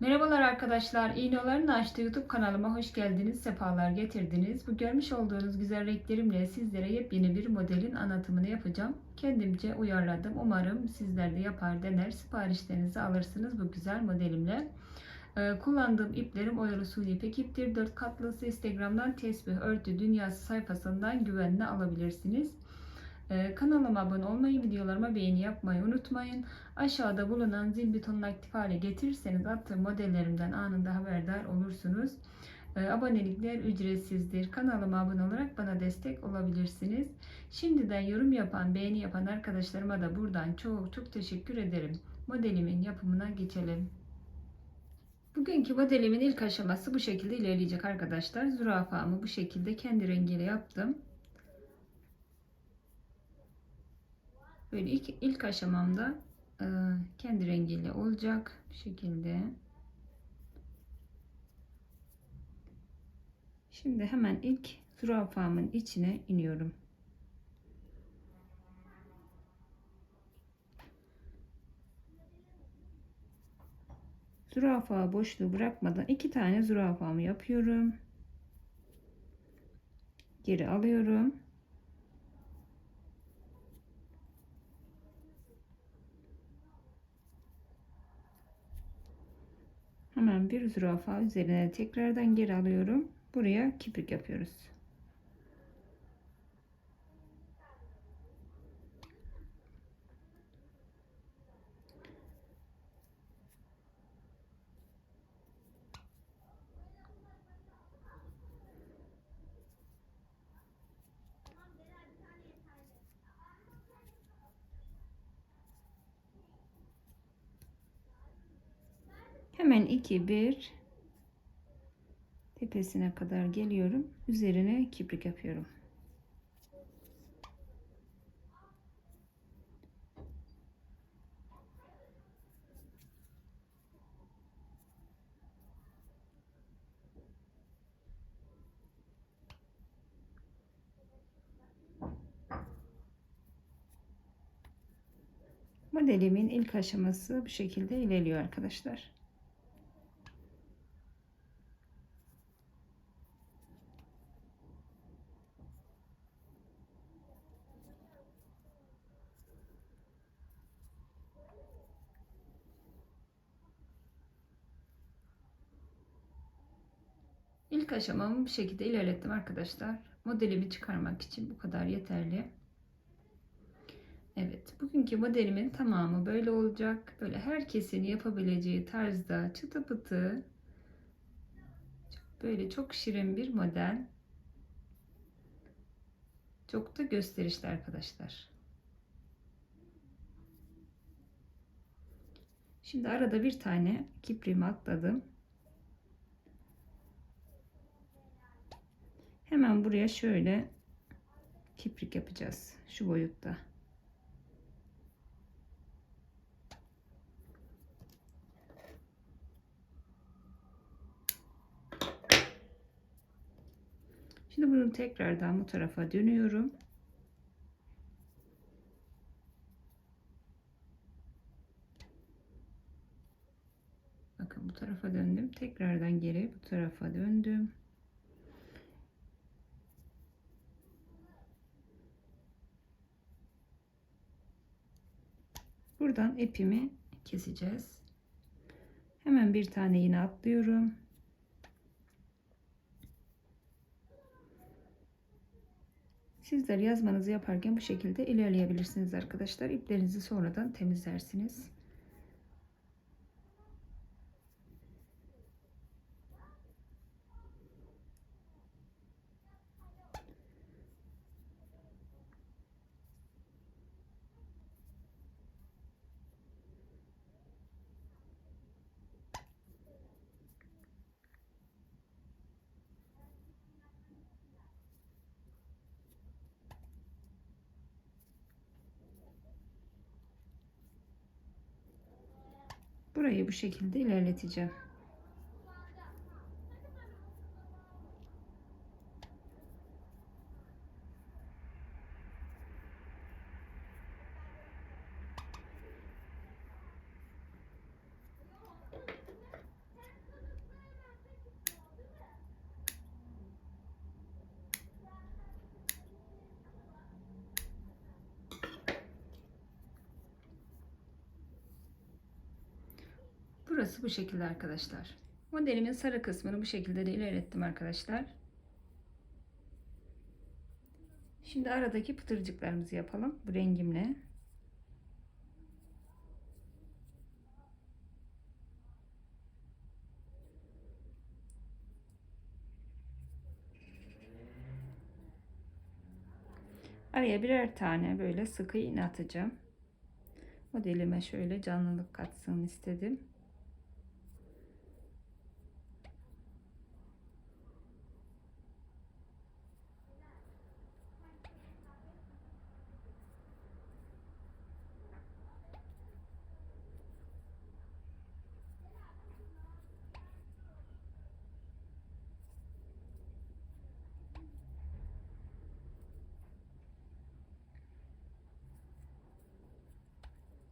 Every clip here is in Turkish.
Merhabalar arkadaşlar. İğnelerin açtığı YouTube kanalıma hoş geldiniz. Sefalar getirdiniz. Bu görmüş olduğunuz güzel renklerimle sizlere yepyeni bir modelin anlatımını yapacağım. Kendimce uyarladım. Umarım sizler de yapar dener. Siparişlerinizi alırsınız bu güzel modelimle. Ee, kullandığım iplerim oyalı suni ipek iptir. 4 katlısı Instagram'dan tesbih örtü dünyası sayfasından güvenle alabilirsiniz. Ee, kanalıma abone olmayı, videolarıma beğeni yapmayı unutmayın. Aşağıda bulunan zil butonunu aktif hale getirirseniz attığım modellerimden anında haberdar olursunuz. Ee, abonelikler ücretsizdir. Kanalıma abone olarak bana destek olabilirsiniz. Şimdiden yorum yapan, beğeni yapan arkadaşlarıma da buradan çok çok teşekkür ederim. Modelimin yapımına geçelim. Bugünkü modelimin ilk aşaması bu şekilde ilerleyecek arkadaşlar. Zürafamı bu şekilde kendi rengiyle yaptım. Böyle ilk, ilk aşamamda e, kendi rengiyle olacak bu şekilde. Şimdi hemen ilk zürafamın içine iniyorum. Zürafa boşluğu bırakmadan iki tane zürafamı yapıyorum. Geri alıyorum. Hemen bir zürafa üzerine tekrardan geri alıyorum. Buraya kiprik yapıyoruz. Hemen 2 1 tepesine kadar geliyorum. Üzerine kiprik yapıyorum. Modelimin ilk aşaması bu şekilde ilerliyor arkadaşlar. İlk aşamamı bu şekilde ilerlettim arkadaşlar. Modelimi çıkarmak için bu kadar yeterli. Evet, bugünkü modelimin tamamı böyle olacak. Böyle herkesin yapabileceği tarzda çıtı pıtı böyle çok şirin bir model. Çok da gösterişli arkadaşlar. Şimdi arada bir tane kipriğimi atladım. Hemen buraya şöyle kiprik yapacağız. Şu boyutta. Şimdi bunu tekrardan bu tarafa dönüyorum. Bakın bu tarafa döndüm. Tekrardan geri bu tarafa döndüm. Buradan ipimi keseceğiz. Hemen bir tane yine atlıyorum. Sizler yazmanızı yaparken bu şekilde ilerleyebilirsiniz arkadaşlar. İplerinizi sonradan temizlersiniz. Burayı bu şekilde ilerleteceğim. Burası bu şekilde arkadaşlar. Modelimin sarı kısmını bu şekilde de ilerlettim arkadaşlar. Şimdi aradaki pıtırcıklarımızı yapalım. Bu rengimle. Araya birer tane böyle sıkı iğne atacağım. Modelime şöyle canlılık katsın istedim.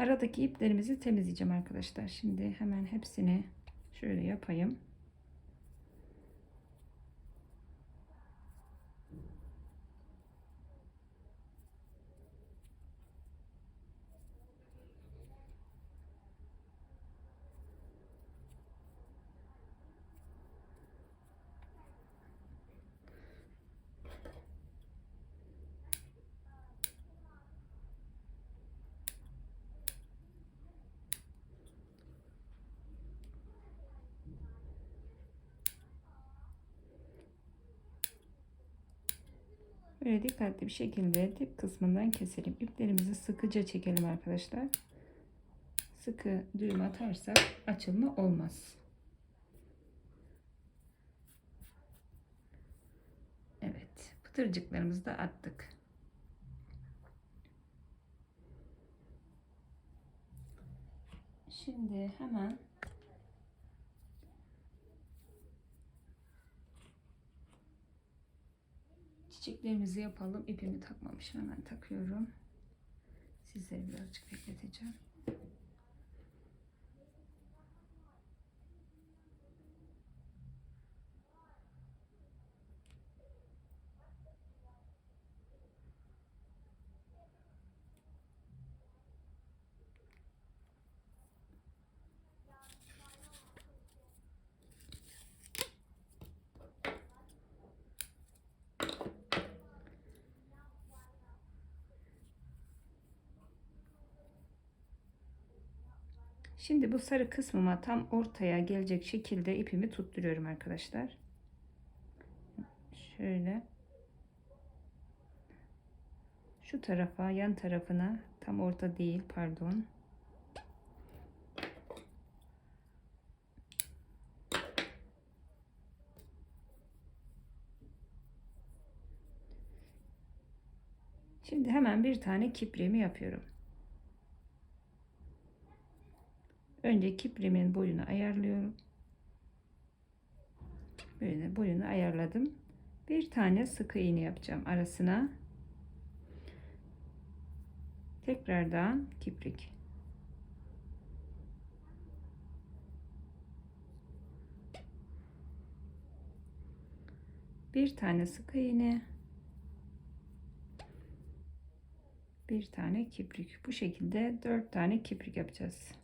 Aradaki iplerimizi temizleyeceğim arkadaşlar. Şimdi hemen hepsini şöyle yapayım. Böyle dikkatli bir şekilde dip kısmından keselim. İplerimizi sıkıca çekelim arkadaşlar. Sıkı düğüm atarsak açılma olmaz. Evet. Pıtırcıklarımızı da attık. Şimdi hemen çiçeklerimizi yapalım. İpimi takmamışım. Hemen takıyorum. Sizleri birazcık bekleteceğim. Şimdi bu sarı kısmıma tam ortaya gelecek şekilde ipimi tutturuyorum arkadaşlar. Şöyle. Şu tarafa, yan tarafına tam orta değil, pardon. Şimdi hemen bir tane kipriğimi yapıyorum. Önce kiprimin boyunu ayarlıyorum. Böyle boyunu ayarladım. Bir tane sık iğne yapacağım arasına. Tekrardan kiprik. Bir tane sık iğne. Bir tane kiprik. Bu şekilde dört tane kiprik yapacağız.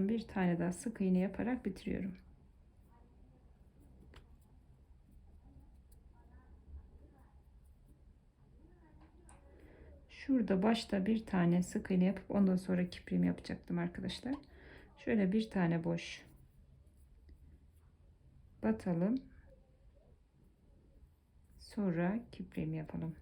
Hemen bir tane daha sık iğne yaparak bitiriyorum. Şurada başta bir tane sık iğne yapıp ondan sonra kipriğimi yapacaktım arkadaşlar. Şöyle bir tane boş batalım. Sonra kipriğimi yapalım.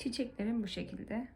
Çiçeklerim bu şekilde.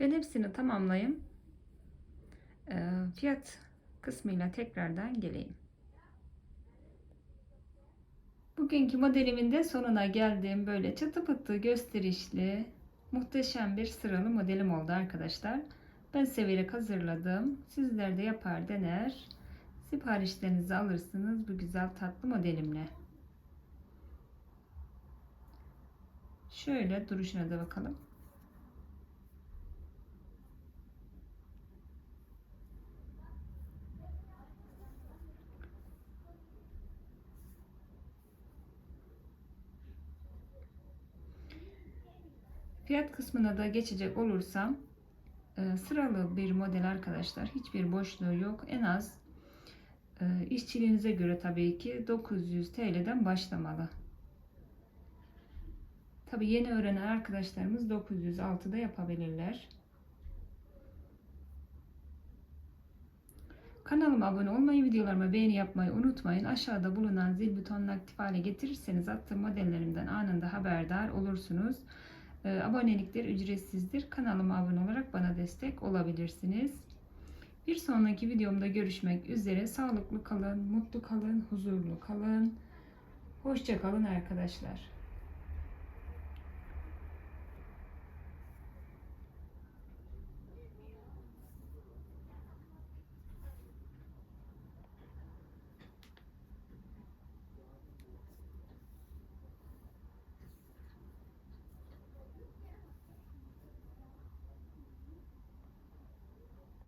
Ben hepsini tamamlayayım. Ee, fiyat kısmıyla tekrardan geleyim. Bugünkü modelimin de sonuna geldim. Böyle çıtı pıtı gösterişli muhteşem bir sıralı modelim oldu arkadaşlar. Ben severek hazırladım. Sizler de yapar dener. Siparişlerinizi alırsınız bu güzel tatlı modelimle. Şöyle duruşuna da bakalım. Fiyat kısmına da geçecek olursam e, sıralı bir model arkadaşlar. Hiçbir boşluğu yok. En az e, işçiliğinize göre tabii ki 900 TL'den başlamalı. Tabii yeni öğrenen arkadaşlarımız 906'da yapabilirler. Kanalıma abone olmayı, videolarıma beğeni yapmayı unutmayın. Aşağıda bulunan zil butonunu aktif hale getirirseniz attığım modellerimden anında haberdar olursunuz. Ee, abonelikler ücretsizdir. Kanalıma abone olarak bana destek olabilirsiniz. Bir sonraki videomda görüşmek üzere. Sağlıklı kalın, mutlu kalın, huzurlu kalın. Hoşça kalın arkadaşlar.